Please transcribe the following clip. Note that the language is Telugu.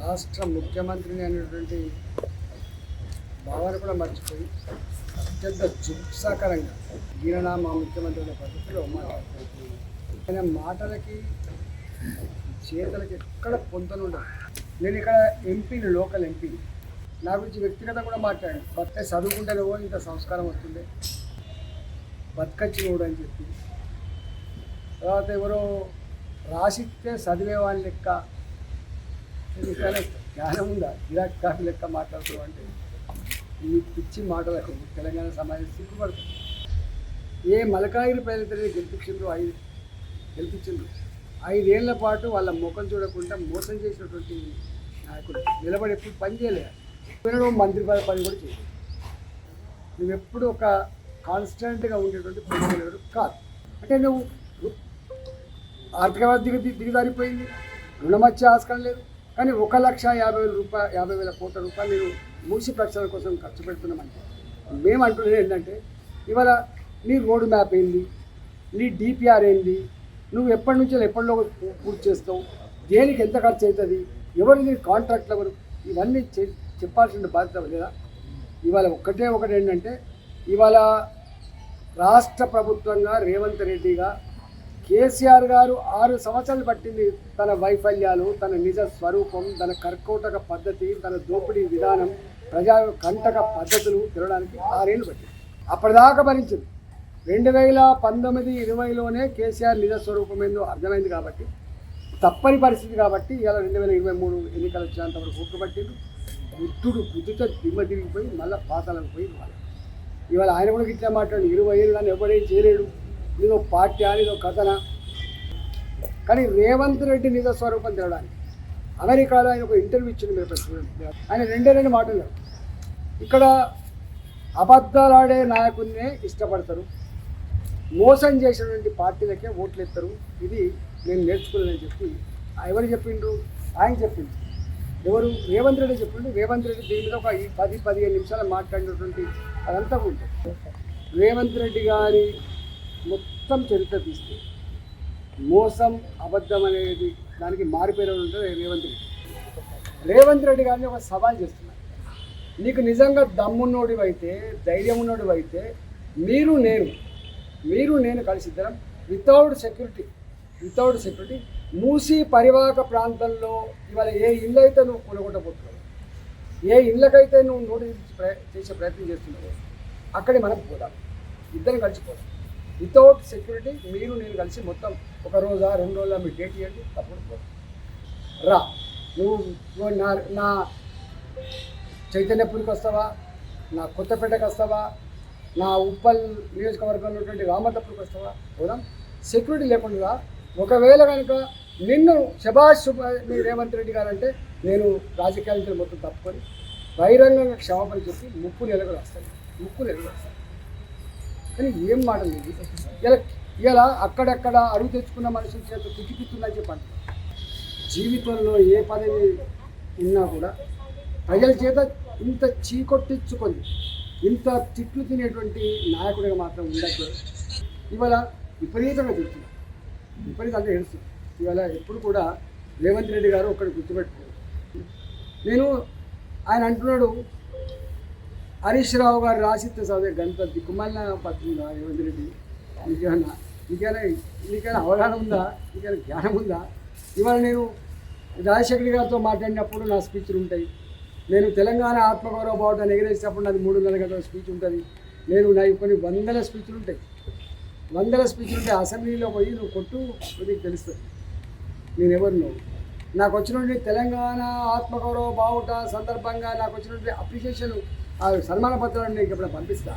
రాష్ట్ర ముఖ్యమంత్రిని అనేటువంటి భావన కూడా మర్చిపోయి అత్యంత జుప్సాకరంగా ఈయన మా ముఖ్యమంత్రి అనే పద్ధతిలో మాట్లాడుతున్నాను ఆయన మాటలకి చేతలకి ఎక్కడ పొందనుండదు నేను ఇక్కడ ఎంపీని లోకల్ ఎంపీని నా గురించి వ్యక్తిగత కూడా మాట్లాడాను. బతిక చదువుకుంటేనేవో ఇంత సంస్కారం వస్తుంది బతకచ్చినోడు అని చెప్పి. తర్వాత ఎవరో రాసిస్తే చదివే వాళ్ళ లెక్క జ్ఞానం ఉందా? విరాట్ కాఫీ లెక్క మాట్లాడుతూ అంటే ఈ పిచ్చి మాటలకు తెలంగాణ సమాజం సిగ్గుపడుతుంది. ఏ మలకాగిరి ప్రజలతో గెలిపించిండ్రు? ఐదు గెలిపించిండ్రు. ఐదేళ్ళ పాటు వాళ్ళ ముఖం చూడకుండా మోసం చేసినటువంటి నాయకుడు నిలబడి ఎప్పుడు పని చేయలేదు మంత్రి పని కూడా చేయలేదు నువ్వు ఎప్పుడు ఒక కాన్స్టెంట్గా ఉండేటువంటి ప్రజలు కాదు. అంటే నువ్వు ఆర్థిక దిగ దిగదారిపోయింది రుణమచ్చే ఆస్కారం లేదు. కానీ ఒక లక్ష యాభై వేల రూపాయ యాభై వేల కోట్ల రూపాయలు నేను మూసి ప్రక్షాళన కోసం ఖర్చు పెడుతున్నామంటే మేము అంటున్నది ఏంటంటే ఇవాళ నీ రోడ్ మ్యాప్ ఏంది? నీ డిపిఆర్ ఏంది? నువ్వు ఎప్పటి నుంచో ఎప్పటిలో పూర్తి చేస్తావు? దేనికి ఎంత ఖర్చు అవుతుంది ఎవరు నీ కాంట్రాక్ట్లు ఎవరు? ఇవన్నీ చె- చెప్పాల్సిన బాధ్యత లేదా? ఇవాళ ఒక్కటే ఒకటి ఏంటంటే ఇవాళ రాష్ట్ర ప్రభుత్వంగా రేవంత్ రెడ్డిగా కేసీఆర్ గారు ఆరు సంవత్సరాలు పట్టింది తన వైఫల్యాలు తన నిజ స్వరూపం తన కర్కోటక పద్ధతి తన దోపిడీ విధానం ప్రజా కంటక పద్ధతులు తిరగడానికి ఆరేళ్ళు పట్టింది. అప్పటిదాకా భరించింది. రెండు వేల పంతొమ్మిది ఇరవైలోనే కేసీఆర్ నిజ స్వరూపం ఏందో అర్థమైంది కాబట్టి తప్పని పరిస్థితి కాబట్టి ఇలా రెండు వేల ఇరవై మూడు ఎన్నికలు వచ్చేంత వరకు ఊపిపట్టిండు బుద్ధుడు బుద్ధితో దిమ్మ తిరిగిపోయి మళ్ళీ పాతాలకు పోయి వాళ్ళు ఇవాళ ఆయన కూడా ఇట్లా మాట్లాడు ఇరవై ఏళ్ళు నన్ను ఎవడేం చేయలేడు. ఇదో పాఠ్యాలు ఇదో కథన? కానీ రేవంత్ రెడ్డి నిజ స్వరూపం తేవడానికి. అమెరికాలో ఆయన ఒక ఇంటర్వ్యూ ఇచ్చింది మీరు చూడండి. ఆయన రెండే రెండు మాటలు ఇక్కడ అబద్ధాలాడే నాయకుడినే ఇష్టపడతారు. మోసం చేసినటువంటి పార్టీలకే ఓట్లు ఎత్తారు. ఇది నేను నేర్చుకున్నానని చెప్పి ఎవరు చెప్పిండ్రు? ఆయన చెప్పిండు. ఎవరు? రేవంత్ రెడ్డి చెప్పిండు. రేవంత్ రెడ్డి దీని మీద ఒక పది పదిహేను నిమిషాలు మాట్లాడినటువంటి అదంతా ఉంటుంది. రేవంత్ రెడ్డి గారి మొత్తం చరిత్ర తీస్తే. మోసం అబద్ధం అనేది దానికి మారిపోయిన ఉంటుంది రేవంత్ రెడ్డి. రేవంత్ రెడ్డి గారిని ఒక సవాల్ చేస్తున్నారు నీకు నిజంగా దమ్మున్నోడివి అయితే ధైర్యం ఉన్నోడివి అయితే మీరు నేను మీరు నేను కలిసి ఇద్దరం without security without security Musi పరివాహక ప్రాంతంలో ఇవాళ ఏ ఇల్లు అయితే నువ్వు కొనుగొట్టబోతున్నావు ఏ ఇళ్ళకైతే నువ్వు నోటీస్ ప్రయ- చేసే ప్రయత్నం చేస్తున్నావు అక్కడే మనం పోదాం. ఇద్దరం కలిసిపోదాం వితౌట్ సెక్యూరిటీ మీరు నేను కలిసి మొత్తం ఒక రోజా రెండు రోజుల మీ డేట్ ఇవ్వండి తప్పుడు పోదు రా. నువ్వు నువ్వు నా నా చైతన్యపురికి వస్తావా? నా కొత్తపేటకు వస్తావా? నా ఉప్పల్ నియోజకవర్గంలో ఉన్నటువంటి రామతపురికి వస్తావా? పోదాం. సెక్యూరిటీ లేకుండా ఒకవేళ కనుక నిన్ను శభాష్ మీ రేవంత్ రెడ్డి గారు అంటే నేను రాజకీయాల మొత్తం తప్పుకొని బహిరంగంగా క్షమాపణ చెప్పి ముక్కు నెలకు రాస్తాను ముక్కు నెలకు రాస్తాను కానీ ఏం మాటలు లేదు. ఇలా ఇలా అక్కడక్కడ అడుగు తెచ్చుకున్న మనుషుల చేత తిట్టిపిస్తుందని చెప్పండి. జీవితంలో ఏ పదవి ఉన్నా కూడా ప్రజల చేత ఇంత చీకొట్టించుకొని ఇంత తిట్లు తినేటువంటి నాయకుడిగా మాత్రం ఉండట్లేదు. ఇవాళ విపరీతంగా తిడుతున్నారు. విపరీతం అంటే ఏడుస్తుంది ఇవాళ ఎప్పుడు కూడా రేవంత్ రెడ్డి గారు ఒకటి గుర్తుపెట్టుకోరు నేను ఆయన అంటున్నాడు హరీష్ రావు గారు రాసిస్తే చదివే గణపతి దిక్కుమాలిన పడుతుందా రేవంత్ రెడ్డి. నీకేమన్నా నీకైనా నీకైనా అవగాహన ఉందా? నీకైనా జ్ఞానం ఉందా? ఇవాళ నేను రాజశేఖర్ గారితో మాట్లాడినప్పుడు నా స్పీచ్లు ఉంటాయి. నేను తెలంగాణ ఆత్మగౌరవ బావుటాన్ని ఎగిరేసినప్పుడు నాది మూడు నెలల గంటల స్పీచ్ ఉంటుంది. నేను నా కొన్ని వందల స్పీచ్లు ఉంటాయి. వందల స్పీచ్లు ఉంటాయి. అసెంబ్లీలో పోయి నువ్వు కొట్టు నీకు తెలుస్తుంది. నేను ఎవరు నువ్వు నాకు వచ్చినటువంటి తెలంగాణ ఆత్మగౌరవ బావుట సందర్భంగా నాకు వచ్చినటువంటి అప్రిషియేషన్ ఆ సన్మాన పత్రాన్ని నీకు ఎప్పుడు పంపిస్తా.